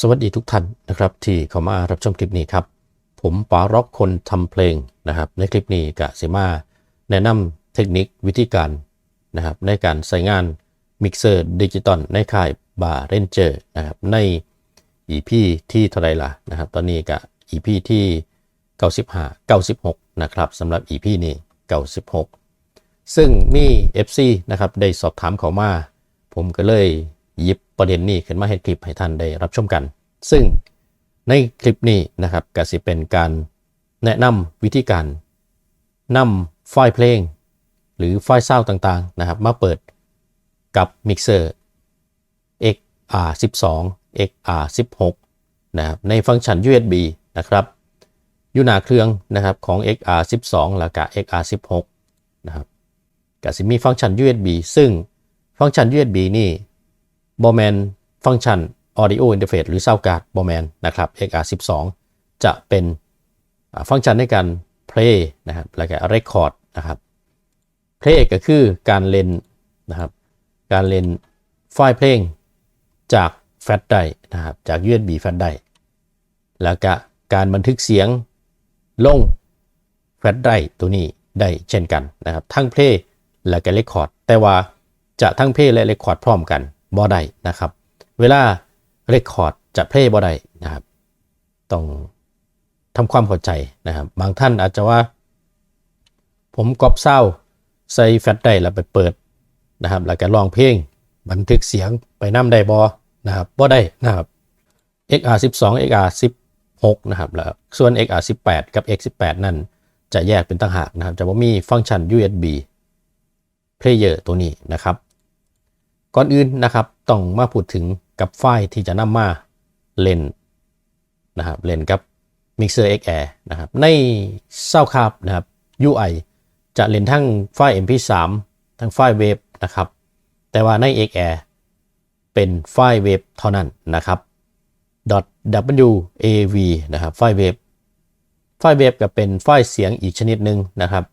สวัสดีทุกท่านนะครับ ที่เข้ามารับชมคลิปนี้ครับ ผมป๋าร็อกคนทำเพลงนะครับ ในคลิปนี้กะสิมาแนะนำเทคนิควิธีการนะครับในการใช้งานมิกเซอร์ดิจิตอลในค่ายบาร์เรนเจอร์นะครับใน EP ที่เท่าไรล่ะนะครับ ตอนนี้กะ EP ที่ 95 96 นะครับสำหรับ EP นี้ 96 ซึ่งมี FC นะครับได้สอบถามเขามา ผมก็เลย ยิบประเด็นนี้ขึ้นมาให้คลิปให้ท่านได้รับชมกัน ซึ่งในคลิปนี้นะครับก็สิเป็นการแนะนำวิธีการนำไฟล์เพลง หรือไฟล์ซาวด์ต่างๆนะครับมาเปิดกับมิกเซอร์ XR12 XR16 นะครับในฟังก์ชัน USB นะครับอยู่หน้าเครื่องนะครับของ XR12 แล้วก็ XR16 นะครับก็สิมีฟังก์ชัน USB ซึ่งฟังก์ชัน USB นี่ บอแมนฟังก์ชัน Audio Interface หรือ Sound Card บอแมนนะครับ XR12 จะเป็นฟังก์ชันในการ play นะครับแล้วก็ record นะครับ play ก็คือการเล่นนะครับการเล่นไฟล์เพลงจากแฟลชไดร์นะครับจาก USB แฟลชไดร์แล้วก็การบันทึกเสียงลงแฟลชไดร์ตัวนี้ได้เช่นกันนะครับทั้งเพลย์และก็เรคคอร์ดแต่ว่าจะทั้งเพลย์และเรคคอร์ดพร้อมกัน บ่ได้นะครับ เวลาเรคคอร์ดจะเพลย์บ่ได้นะครับ ต้องทำความเข้าใจนะครับ บางท่านอาจจะว่า ผมกอบเศร้าใส่แฟลชไดร์แล้วไปเปิดนะครับ แล้วก็ร้องเพลงบันทึกเสียงไปนำได้บ่นะครับบ่ได้นะครับ XR12 XR16 นะครับแล้วส่วน XR18 กับ X18 นั่นจะแยกเป็นต่างหากนะครับ จะว่ามีฟังก์ชัน USB player ตัวนี้นะครับ ก่อนอื่นนะครับต้องมาพูดถึงกับไฟล์ที่จะนำมาเล่นนะครับเล่นกับ Mixer XR นะครับในเศร้าคาบนะครับ UI จะเล่นทั้งไฟล์ MP3 ทั้งไฟล์เวฟนะครับ แต่ว่าใน XR เป็นไฟล์เวฟเท่านั้นนะครับ .wav นะครับไฟล์เวฟไฟล์เวฟก็เป็นไฟล์เสียงอีกชนิดหนึ่งนะครับ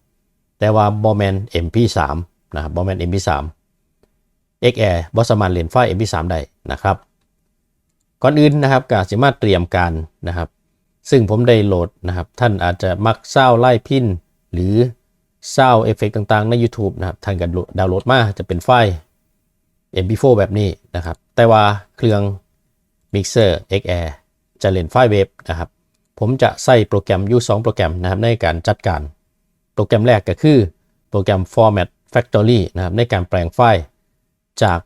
แต่ว่าบอแมน MP3 นะครับบอแมน MP3 XR บอสมารถเล่นไฟล์ MP3 ได้นะครับ ก่อนอื่นนะครับก็สามารถเตรียมการนะครับ ซึ่งผมได้โหลดนะครับ ท่านอาจจะมักเศร้าไล่พินหรือเศร้าเอฟเฟกต่างๆ ใน YouTube นะครับ ท่านก็ดาวน์โหลดมาจะเป็นไฟล์ MP4 แบบนี้นะครับ แต่ว่าเครื่อง Mixer XR จะเล่นไฟล์เวฟนะครับ ผมจะใส่โปรแกรมอยู่2โปรแกรมนะครับในการจัดการ โปรแกรมแรกก็คือโปรแกรม Format Factory นะครับในการแปลงไฟล์ จาก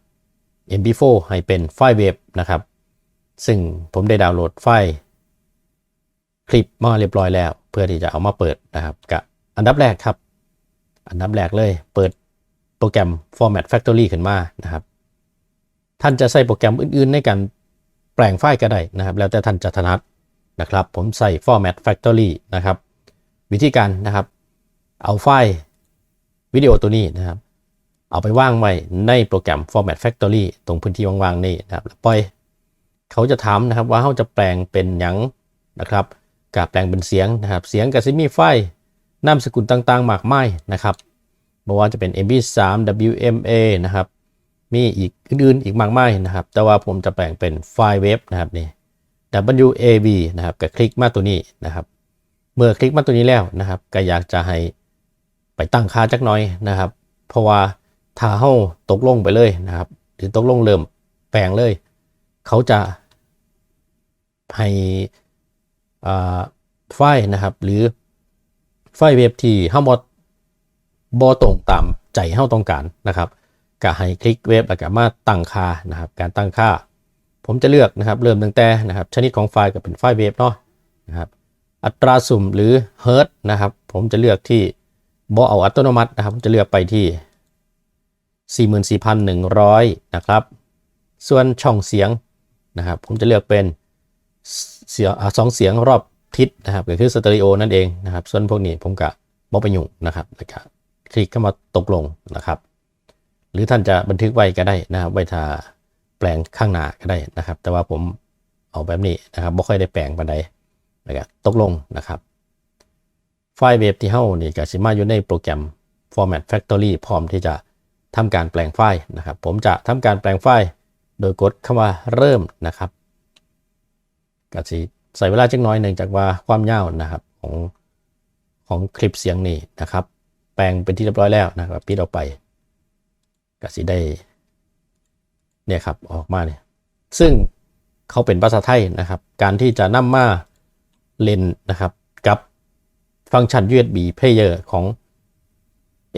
MP4 ให้เป็นไฟล์เวฟนะครับ ซึ่งผมได้ดาวน์โหลดไฟล์คลิปมาเรียบร้อยแล้ว เพื่อที่จะเอามาเปิดนะครับกับอันดับแรกครับ อันดับแรกเลยเปิดโปรแกรม Format Factory ขึ้นมานะครับ ท่านจะใส่โปรแกรมอื่นๆ ในการแปลงไฟล์ก็ได้นะครับ แล้วแต่ท่านจะถนัดนะครับ ผมใส่ Format Factory นะครับ วิธีการนะครับ เอาไฟล์วิดีโอตัวนี้นะครับ เอาไปว่างไว้ในโปรแกรม Format Factory ตรงพื้นที่ว่างๆนี่นะครับแล้วปล่อยเขาจะถามนะครับว่าเขาจะแปลงเป็นหยังนะครับกับแปลงเป็นเสียงนะครับ เสียงกับซิมีไฟนามสกุลต่างๆ มากมายนะครับบอกว่าจะเป็น MP3 WMA นะครับ มีอีกอื่นๆ อีกมากมายนะครับ แต่ว่าผมจะแปลงเป็นไฟล์เว็บนะครับนี่ WAV นะครับก็คลิกมาตัวนี้นะครับ เมื่อคลิกมาตัวนี้แล้วนะครับ ก็อยากจะให้ไปตั้งค่าจักหน้อยนะครับ เพราะว่า ถ้าเฮาตกลงไปเลยนะครับ หรือตกลงเริ่มแปลงเลย เขาจะให้ไฟนะครับ หรือไฟเว็บที่เฮาบ่บ่ตรงตามใจเฮาต้องการนะครับก็ให้คลิกเว็บแล้วก็มาตั้งค่านะครับ การตั้งค่า ผมจะเลือกนะครับ เริ่มตั้งแต่นะครับ ชนิดของไฟล์ก็เป็นไฟล์เว็บเนาะนะครับ อัตราสุ่มหรือเฮิร์ตนะครับ ผมจะเลือกที่บอเอาอัตโนมัตินะครับจะเลือกไปที่ 44,100 นะครับ ส่วนช่องเสียงนะครับ ผมจะเลือกเป็นเสียงสองเสียงรอบทิศนะครับก็คือสเตอริโอนั่นเองนะครับ ส่วนพวกนี้ผมก็บอไปยุ่งนะครับแล้วก็คลิกเข้ามาตกลงนะครับ หรือท่านจะบันทึกไว้ก็ได้นะครับ ไว้ถ้าแปลงข้างหน้าก็ได้นะครับ แต่ว่าผมเอาแบบนี้นะครับบ่ค่อยได้แปลงปานใดแล้วก็ตกลงนะครับ ไฟล์เว็บที่เฮานี่ก็สิมาอยู่ในโปรแกรม Format Factory พร้อมที่จะ ทำการแปลงไฟล์นะครับ ผมจะทำการแปลงไฟล์โดยกดคำว่าเริ่มนะครับก็สิใส่เวลาจักน้อยหนึ่งจากว่าความยาวนะครับของของคลิปเสียงนี้นะครับ แปลงเป็นที่เรียบร้อยแล้วนะครับปิดออกไปก็สิได้เนี่ยครับออกมาเนี่ยซึ่งเขาเป็นภาษาไทยนะครับ การที่จะนำมาเล่นนะครับกับฟังก์ชัน USB Player ของ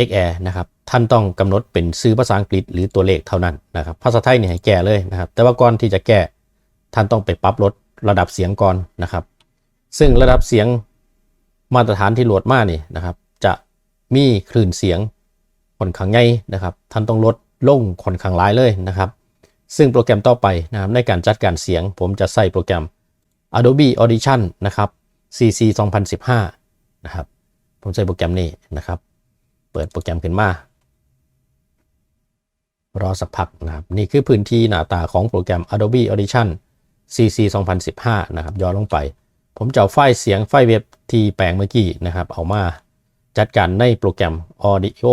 XR นะครับท่านต้องกำหนดเป็นซื้อภาษาอังกฤษหรือตัวเลขเท่านั้นนะครับภาษาไทยเนี่ยให้แก้เลยนะครับ แต่ว่าก่อนที่จะแก้ท่านต้องไปปรับลดระดับเสียงก่อนนะครับ ซึ่งระดับเสียงมาตรฐานที่โหลดมานี่นะครับ จะมีคลื่นเสียงค่อนข้างใหญ่นะครับ ท่านต้องลดลงค่อนข้างหลายเลยนะครับ ซึ่งโปรแกรมต่อไปนะครับในการจัดการเสียง ผมจะใส่โปรแกรม Adobe Audition นะครับ CC 2015 นะครับ ผมใช้โปรแกรมนี้นะครับ ปิดโปรแกรมขึ้นมา รอสักพักนะครับ นี่คือพื้นที่หน้าตาของโปรแกรม Adobe Audition CC 2015 นะครับ ย้อนลงไป ผมจะเอาไฟล์เสียงไฟล์เว็บที่แปลงเมื่อกี้นะครับ เอามาจัดการในโปรแกรม Audio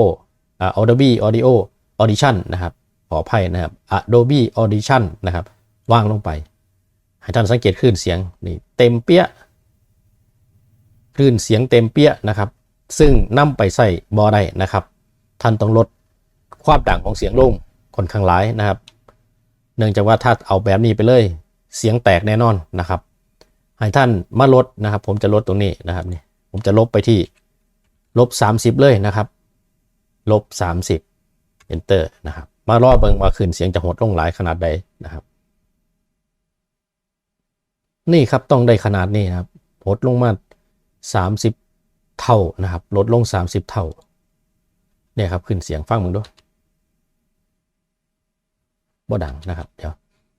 Adobe Audio Audition นะครับ ขออภัยนะครับ Adobe Audition นะครับวางลงไป ให้ท่านสังเกตคลื่นเสียงนี่เต็มเปี้ยคลื่นเสียงเต็มเปี้ยนะครับ ซึ่งนำไปใส่บอได้นะครับ ท่านต้องลดความดังของเสียงลงค่อนข้างหลายนะครับ เนื่องจากว่าถ้าเอาแบบนี้ไปเลย เสียงแตกแน่นอนนะครับ ให้ท่านมาลดนะครับ ผมจะลดตรงนี้นะครับนี่ผมจะลบไปที่ลบ 30 เลยนะครับลบ 30 enter นะครับ มารอเบิงว่าคืนเสียงจะหดลงหลายขนาดใดนะครับ นี่ครับต้องได้ขนาดนี้ครับหดลงมา 30 เท่านะครับ ลดลง 30 เท่า เนี่ยครับ ขึ้นเสียงฟังมึงด้วยบ่ดังนะครับ เดี๋ยว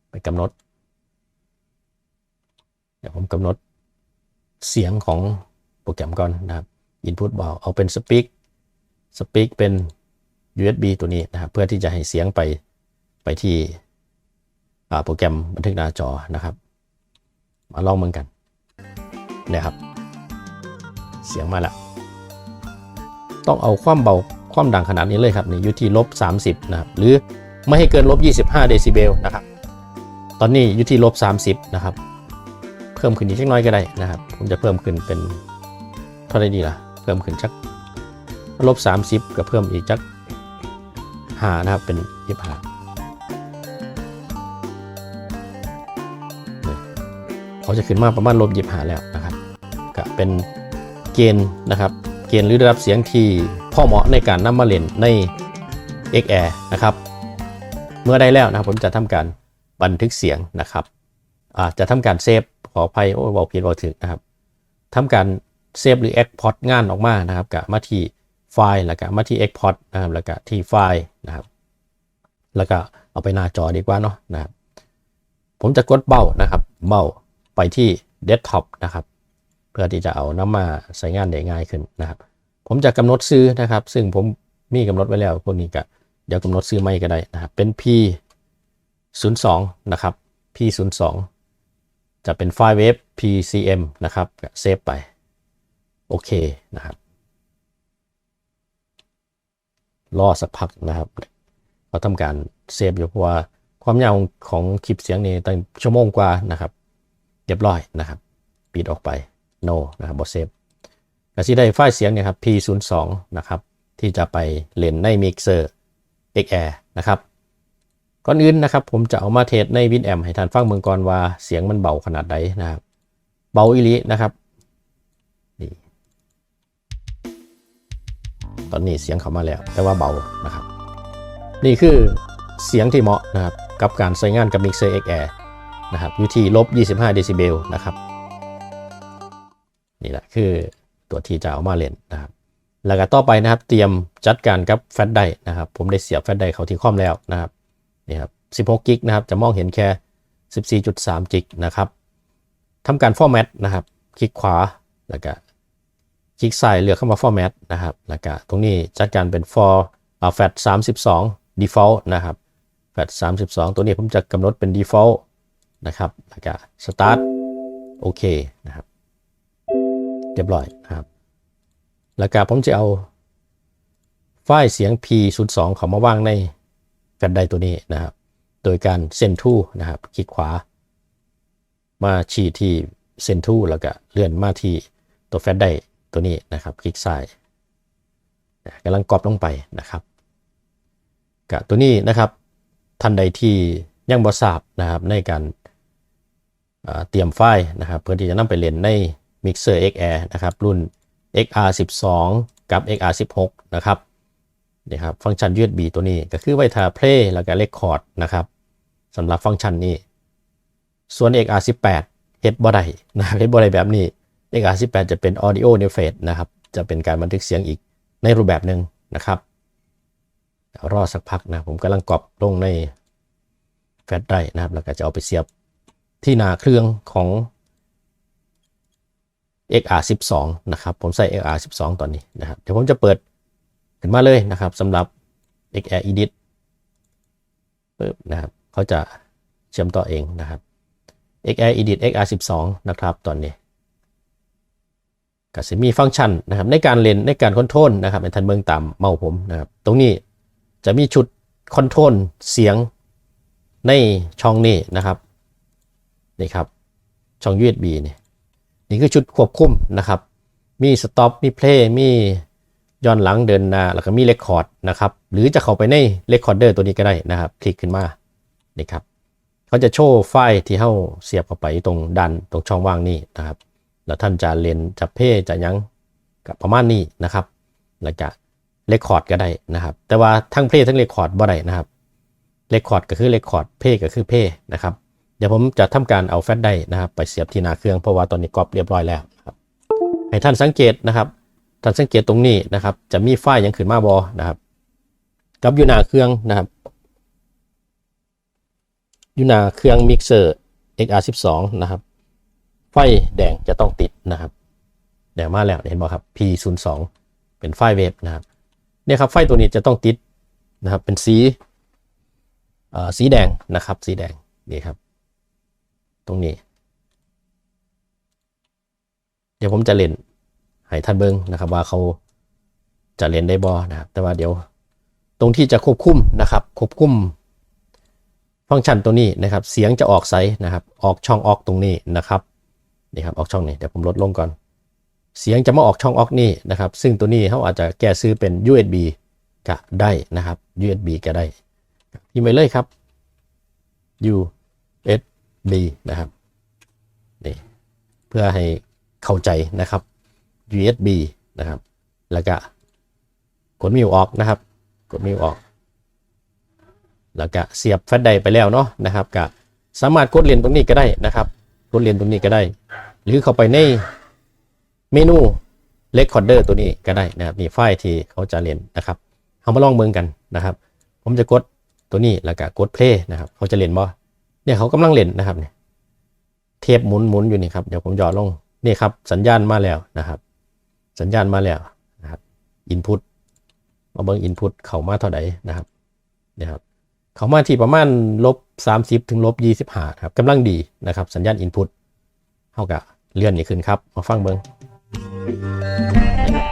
ไปกำหนด เดี๋ยวผมกำหนดเสียงของโปรแกรมก่อนนะครับ Input บอกเอาเป็น Speak Speak เป็น USB ตัวนี้นะครับ เพื่อที่จะให้เสียงไปไปที่โปรแกรมบันทึกหน้าจอนะครับ มาลองเหมือนกันเนี่ยครับ เสียงมาแล้วต้องเอาความเบาความดังขนาดนี้เลยครับนี่อยู่ที่ลบ30นะครับหรือไม่ให้เกินลบ25เดซิเบลนะครับ ตอนนี้อยู่ที่ลบ30นะครับ เพิ่มขึ้นอีกสักน้อยก็ได้นะครับ ผมจะเพิ่มขึ้นเป็นเท่าไหรดีล่ะ เพิ่มขึ้นสักลบ30 ก็เพิ่มอีกสัก5นะครับเป็น25นี่เขาจะขึ้นมาประมาณลบ25แล้วนะครับ ก็เป็น เกณฑ์นะครับ เกณฑ์หรือระดับเสียงที่พ่อเหมาะในการนำมาเล่นใน XR นะครับ เมื่อได้แล้วนะครับผมจะทำการบันทึกเสียงนะครับอาจะทำการเซฟขออภัยโอ้บอกผิดบอกถึงนะครับทำการเซฟหรือ Export งานออกมานะครับกับมาที่ไฟล์แล้วก็มาที่ Export นะครับแล้วก็ที่ไฟล์นะครับ แล้วก็เอาไปหน้าจอดีกว่าเนาะนะครับ ผมจะกดเบ้านะครับ เบ้าไปที่ Desktop นะครับ เพื่อที่จะเอาน้ำมาใช้งานได้ง่ายขึ้นนะครับ ผมจะกำหนดซื้อนะครับ ซึ่งผมมีกำหนดไว้แล้วพวกนี้ก็เดี๋ยวกำหนดซื้อไม่ก็ได้นะครับ เป็น P 0 2นะครับ P 0 2จะเป็นไฟล์เวฟ PCM นะครับเซฟไป โอเคนะครับรอสักพักนะครับเราทำการเซฟอยู่เพราะว่าความยาวของคลิปเสียงนี้ตั้งชั่วโมงกว่านะครับ เรียบร้อยนะครับ ปิดออกไป no นะครับบอเซฟก็สิได้ไฟล์เสียงเนี่ยครับ P02 นะครับที่จะไปเล่นใน Mixer XR นะครับก่อนอื่นนะครับผมจะเอามาเทสใน Winamp ให้ท่านฟังเมืองก่อนว่าเสียงมันเบาขนาดใดนะครับ เบาอีลีนะครับนี่ตอนนี้เสียงเข้ามาแล้ว แต่ว่าเบานะครับ นี่คือเสียงที่เหมาะนะครับกับการใช้งานกับ Mixer XR นะครับอยู่ที่ลบ25เดซิเบลนะครับ แหละคือตัวที่จะเอามาเล่นนะครับ แล้วก็ต่อไปนะครับ เตรียมจัดการกับแฟลชไดนะครับ ผมได้เสียบแฟลชไดเข้าที่คอมแล้วนะครับนี่ครับ16กิกนะครับ จะมองเห็นแค่ 14.3กิกนะครับทำการฟอร์แมตนะครับ คลิกขวาแล้วก็คลิกซ้ายเลือกเข้ามาฟอร์แมตนะครับ แล้วก็ตรงนี้จัดการเป็น for อ่า fat 32 default นะครับ fat 32 ตัวนี้ผมจะกำหนดเป็น default นะครับ แล้วก็ start โอเคนะครับ เรียบร้อยนะครับแล้วก็ผมจะเอาไฟล์เสียง P02 เขามาวางในแฟลชไดตัวนี้นะครับ โดยการเซนทูนะครับ คลิกขวา มาชี้ที่เซนทูแล้วก็เลื่อนมาที่ตัวแฟลชไดตัวนี้นะครับ คลิกซ้ายกำลังกรอบลงไปนะครับกับตัวนี้นะครับทันใดที่ยังบ่ทราบนะครับในการเตรียมไฟล์นะครับ เพื่อที่จะนำไปเล่นใน Mixer XR นะครับ รุ่น XR12 กับ XR16 นะครับนี่ครับฟังก์ชัน USB ตัวนี้ก็คือไว้ทา play แล้วก็ record นะครับสำหรับฟังก์ชันนี้ ส่วน XR18 เฮ็ดบ่ได้นะเฮ็ดบ่ได้แบบนี้ XR18 จะเป็น audio interface นะครับ จะเป็นการบันทึกเสียงอีกในรูปแบบหนึ่งนะครับเดี๋ยวรอสักพักนะผมกำลังกรอบลงในแฟลชไดร์นะครับแล้วก็จะเอาไปเสียบที่หน้าเครื่องของ XR12 นะครับ ผมใส่ XR12 ตอนนี้นะครับ เดี๋ยวผมจะเปิดขึ้นมาเลยนะครับสำหรับ XR Edit ปึ๊บนะครับเขาจะเชื่อมต่อเองนะครับ XR Edit XR12 นะครับตอนนี้ก็จะมีฟังก์ชันนะครับในการเล่นในการคอนโทรลนะครับในทันเมืองตามเมาผมนะครับ ตรงนี้จะมีชุดคอนโทรลเสียงในช่องนี้นะครับนี่ครับช่อง USB นี่ย นี่คือชุดควบคุมนะครับ มีสต็อปมีเพลย์มีย้อนหลังเดินหน้าแล้วก็มีเรคคอร์ดนะครับ หรือจะเข้าไปในเรคคอร์เดอร์ตัวนี้ก็ได้นะครับ คลิกขึ้นมานี่ครับเขาจะโชว์ไฟล์ที่เข้าเสียบเข้าไปตรงดันตรงช่องว่างนี้นะครับ แล้วท่านจะเลนจะเพย์จะยังกับประมาณนี้นะครับ แล้วก็เรคคอร์ดก็ได้นะครับ แต่ว่าทั้งเพย์ทั้งเรคคอร์ดบ่ได้นะครับเรคคอร์ดก็คือเรคคอร์ดเพย์ก็คือเพย์นะครับ เดี๋ยวผมจะทำการเอาแฟลชได้นะครับไปเสียบที่หน้าเครื่องเพราะว่าตอนนี้กรอบเรียบร้อยแล้วครับให้ท่านสังเกตนะครับท่านสังเกตตรงนี้นะครับ จะมีไฟยังขึ้นมาบอนะครับกับอยู่หน้าเครื่องนะครับอยู่หน้าเครื่องมิกเซอร์ XR12 นะครับ ไฟแดงจะต้องติดนะครับแดงมาแล้วเห็นบ่ครับ P02 เป็นไฟเวฟนะครับเนี่ยครับไฟตัวนี้จะต้องติดนะครับเป็นสีสีแดงนะครับ สีแดงนี่ครับ ตรงนี้ เดี๋ยวผมจะเล่นให้ท่านเบิ้งนะครับ ว่าเขาจะเล่นได้บอนะครับแต่ว่าเดี๋ยวตรงที่จะควบคุมนะครับ ควบคุม ฟังก์ชันตัวนี้นะครับ เสียงจะออกไซส์นะครับ ออกช่องออกตรงนี้นะครับนี่ครับออกช่องนี้เดี๋ยวผมลดลงก่อน เสียงจะมาออกช่องออกนี่นะครับ ซึ่งตัวนี้เขาอาจจะแก้ซื้อเป็น USB ก็ได้นะครับ USB ก็ได้พิมพ์ไปเลยครับ USB นะครับนี่เพื่อให้เข้าใจนะครับ USB นะครับ แล้วก็กดมิวออกนะครับ กดมิวออก แล้วก็เสียบแฟลชไดร์ไปแล้วเนาะนะครับก็สามารถกดเรียนตรงนี้ก็ได้นะครับกดเรียนตรงนี้ก็ได้ หรือเข้าไปในเมนู Recorder ตัวนี้ก็ได้นะครับนี่ไฟล์ที่เขาจะเรียนนะครับเอามาลองเมืองกันนะครับ ผมจะกดตัวนี้แล้วก็กด play นะครับเขาจะเรียนบ่ เนี่ยเขากำลังเล่นนะครับเนี่ยเทปหมุนหมุนอยู่นี่ครับเดี๋ยวผมหย่อลงนี่ครับสัญญาณมาแล้วนะครับ สัญญาณมาแล้วนะครับ input มาเบิ่ง input เข้ามาเท่าไหร่นะครับเนะครับเขามาที่ประมาณลบ30 ถึงลบ25ครับกำลังดีนะครับสัญญาณ Input เท่ากับเลื่อนนี่ขึ้นครับ มาฟังเบิง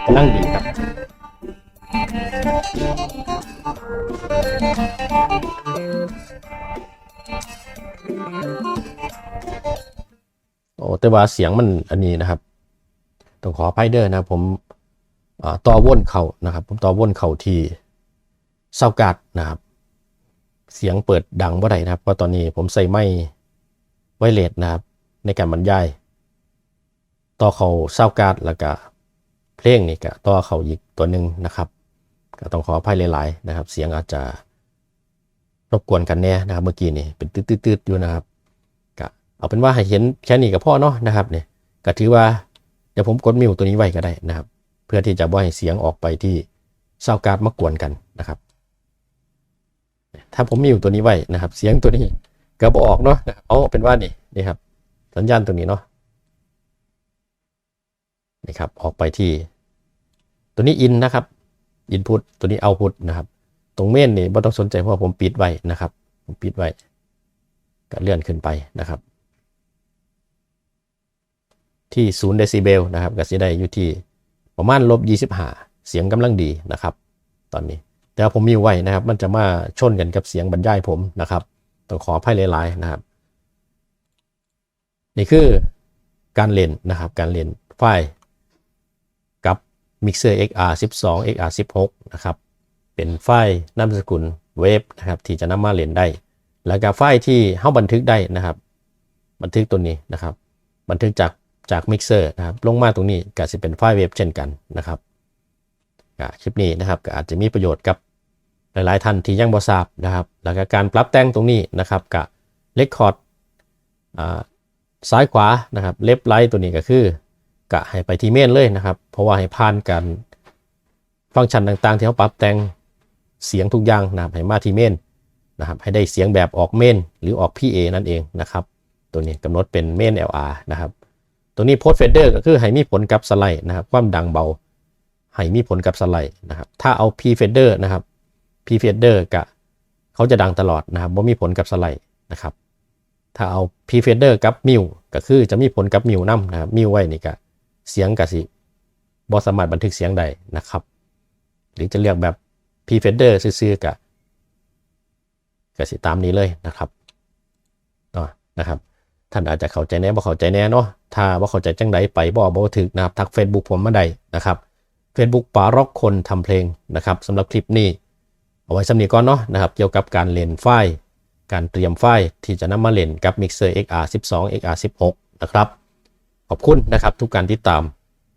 กำลังดีครับ โอ้แต่ว่าเสียงมันอันนี้นะครับ ต้องขออภัยเด้อนะผมต่อว่นเข่านะครับ ผมต่อว่นเข่าทีเศร้ากาดนะครับ เสียงเปิดดังบ่ได้นะครับเพราะตอนนี้ผมใส่ไม้ไวเลสนะครับ ในการบรรยาย ต่อเขาเศร้ากาดแล้วก็เพลงนี่ก็ต่อเขาอีกตัวหนึ่งนะครับ ก็ต้องขออภัยหลาย ๆ นะครับ เสียงอาจจะ รบกวนกันแน่นะครับเมื่อกี้นี่เป็นตืดๆอยู่นะครับก็เอาเป็นว่าให้เห็นแค่นี้ก็พอเนาะนะครับเนี่ยก็ถือว่าเดี๋ยวผมกดมิวตัวนี้ไว้ก็ได้นะครับ เพื่อที่จะบ่ให้เสียงออกไปที่เศร้าการ์ดมากวนกันนะครับ ถ้าผมมีอยู่ตัวนี้ไว้นะครับ เสียงตัวนี้ก็บออกเนาะเอาเป็นว่านี่นี่ครับ สัญญาณตัวนี้เนาะนี่ครับออกไปที่ ตัวนี้อินนะครับอินพุตตัวนี้เอาพุตนะครับ ตรงเมนนี่ไม่ต้องสนใจเพราะผมปิดไว้นะครับ ผมปิดไว้ก็เลื่อนขึ้นไปนะครับ ที่ศูนย์เดซิเบลนะครับก็จะได้อยู่ที่ประมาณลบ25เสียงกำลังดีนะครับ ตอนนี้ แต่ผมมีไว้นะครับ มันจะมาชนกันกับเสียงบรรยายผมนะครับต้องขออภัยหลายๆนะครับ นี่คือการเล่นนะครับ การเล่นไฟล์กับ Mixer XR 12 XR 16นะครับ เป็นไฟล์นามสกุลเวฟนะครับที่จะนำมาเล่นได้ แล้วก็ไฟล์ที่เฮาบันทึกได้นะครับ บันทึกตัวนี้นะครับ บันทึกจากจากมิกเซอร์นะครับลงมาตรงนี้ก็จะเป็นไฟล์เวฟเช่นกันนะครับก็คลิปนี้นะครับก็อาจจะมีประโยชน์กับหลายๆท่านที่ยังบ่ทราบนะครับ แล้วก็การปรับแต่งตรงนี้นะครับกับเลคคอร์ดซ้ายขวานะครับเล็บไลท์ตัวนี้ก็คือกะให้ไปที่เมนเลยนะครับ เพราะว่าให้ผ่านการฟังก์ชันต่างๆ ที่เขาปรับแต่ง เสียงทุกอย่างนะครับให้มาที่เมนนะครับให้ได้เสียงแบบออกเมนหรือออก PA นั่นเองนะครับตัวนี้กำหนดเป็นเมน LR นะครับตัวนี้โพสเฟเดอร์ก็คือให้มีผลกับสไลด์นะครับความดังเบาให้มีผลกับสไลด์นะครับถ้าเอา P fader นะครับ P fader กะเขาจะดังตลอดนะครับว่ามีผลกับสไลด์นะครับถ้าเอา P fader กับมิวก็คือจะมีผลกับมิวนํนะครับมิวไว้นี่ก็เสียงกะสิบอสามารถบันทึกเสียงได้นะครับ หรือจะเรียกแบบ P fader ซื่อๆกะก็สิตามนี้เลยนะครับเนาะนะครับ ท่านอาจจะเข้าใจแน่บ่เข้าใจแน่เนาะ ถ้าบ่เข้าใจจังไดไปบ่บ่ถึกนะครับทัก Facebook ผมมาได้นะครับ Facebook ปาร็อกคนทำเพลงนะครับสำหรับคลิปนี้ เอาไว้สำนีก่อนเนาะนะครับ เกี่ยวกับการเล่นไฟล์การเตรียมไฟล์ที่จะนำมาเล่นกับ Mixer XR 12 XR 16นะครับ ขอบคุณนะครับทุกการติดตาม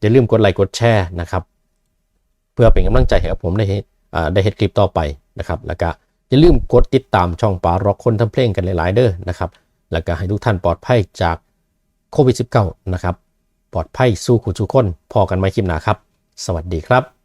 อย่าลืมกดไลค์กดแชร์นะครับ เพื่อเป็นกำลังใจให้กับผมได้เฮ็ดอ่า ได้เฮ็ดคลิปต่อไปนะครับ แล้วก็อย่าลืมกดติดตามช่องปาร็อกคนทำเพลงกันหลาย ๆ เด้อนะครับ แล้วก็ให้ทุกท่านปลอดภัยจากโควิด -19 นะครับ ปลอดภัยสู้คุดสู้คนพอกันไหมคลิปหนาครับ สวัสดีครับ